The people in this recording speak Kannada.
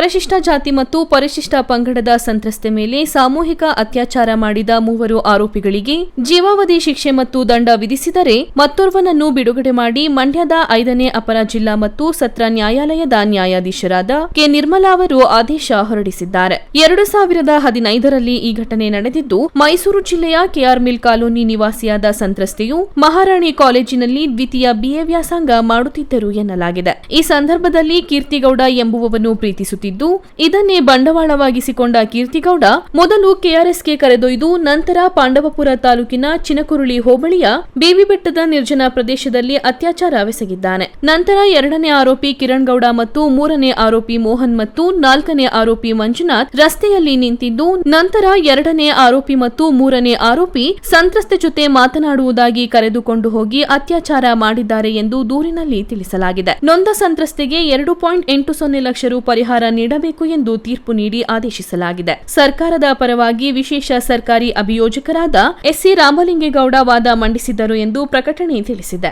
ಪರಿಶಿಷ್ಟ ಜಾತಿ ಮತ್ತು ಪರಿಶಿಷ್ಟ ಪಂಗಡದ ಸಂತ್ರಸ್ತೆ ಮೇಲೆ ಸಾಮೂಹಿಕ ಅತ್ಯಾಚಾರ ಮಾಡಿದ ಮೂವರು ಆರೋಪಿಗಳಿಗೆ ಜೀವಾವಧಿ ಶಿಕ್ಷೆ ಮತ್ತು ದಂಡ ವಿಧಿಸಿದರೆ ಮತ್ತೊರ್ವನನ್ನು ಬಿಡುಗಡೆ ಮಾಡಿ ಮಂಡ್ಯದ ಐದನೇ ಅಪರ ಜಿಲ್ಲಾ ಮತ್ತು ಸತ್ರ ನ್ಯಾಯಾಲಯದ ನ್ಯಾಯಾಧೀಶರಾದ ಕೆ. ನಿರ್ಮಲಾ ಅವರು ಆದೇಶ ಹೊರಡಿಸಿದ್ದಾರೆ. ಎರಡು ಸಾವಿರದ ಹದಿನೈದರಲ್ಲಿ ಈ ಘಟನೆ ನಡೆದಿದ್ದು, ಮೈಸೂರು ಜಿಲ್ಲೆಯ ಕೆಆರ್ ಮಿಲ್ ಕಾಲೋನಿ ನಿವಾಸಿಯಾದ ಸಂತ್ರಸ್ತೆಯು ಮಹಾರಾಣಿ ಕಾಲೇಜಿನಲ್ಲಿ ದ್ವಿತೀಯ ಬಿಎ ವ್ಯಾಸಂಗ ಮಾಡುತ್ತಿದ್ದರು ಎನ್ನಲಾಗಿದೆ. ಈ ಸಂದರ್ಭದಲ್ಲಿ ಕೀರ್ತಿಗೌಡ ಎಂಬುವವನು ಪ್ರೀತಿಸುತ್ತಿದ್ದು ಇದನ್ನೇ ಬಂಡವಾಳವಾಗಿಸಿಕೊಂಡ ಕೀರ್ತಿಗೌಡ, ಮೊದಲು ಕೆಆರ್ಎಸ್ಗೆ ಕರೆದೊಯ್ದು, ನಂತರ ಪಾಂಡವಪುರ ತಾಲೂಕಿನ ಚಿನಕುರುಳಿ ಹೋಬಳಿಯ ಬೇವಿಬೆಟ್ಟದ ನಿರ್ಜನ ಪ್ರದೇಶದಲ್ಲಿ ಅತ್ಯಾಚಾರವೆಸಗಿದ್ದಾನೆ ನಂತರ ಎರಡನೇ ಆರೋಪಿ ಕಿರಣ್ ಗೌಡ ಮತ್ತು ಮೂರನೇ ಆರೋಪಿ ಮೋಹನ್ ಮತ್ತು ನಾಲ್ಕನೇ ಆರೋಪಿ ಮಂಜುನಾಥ್ ರಸ್ತೆಯಲ್ಲಿ ನಿಂತಿದ್ದು, ನಂತರ ಎರಡನೇ ಆರೋಪಿ ಮತ್ತು ಮೂರನೇ ಆರೋಪಿ ಸಂತ್ರಸ್ತೆ ಜೊತೆ ಮಾತನಾಡುವುದಾಗಿ ಕರೆದುಕೊಂಡು ಹೋಗಿ ಅತ್ಯಾಚಾರ ಮಾಡಿದ್ದಾರೆ ಎಂದು ದೂರಿನಲ್ಲಿ ತಿಳಿಸಲಾಗಿದೆ. ನೊಂದ ಸಂತ್ರಸ್ತೆಗೆ ಎರಡು ಪಾಯಿಂಟ್ ಎಂಟು ಸೊನ್ನೆ ಲಕ್ಷ ರು ಪರಿಹಾರ ನೀಡಬೇಕು ಎಂದು ತೀರ್ಪು ನೀಡಿ ಆದೇಶಿಸಲಾಗಿದೆ. ಸರ್ಕಾರದ ಪರವಾಗಿ ವಿಶೇಷ ಸರ್ಕಾರಿ ಅಭಿಯೋಜಕರಾದ ಎಸ್ಸಿ ರಾಮಲಿಂಗೇಗೌಡ ವಾದ ಮಂಡಿಸಿದರು ಎಂದು ಪ್ರಕಟಣೆ ತಿಳಿಸಿದೆ.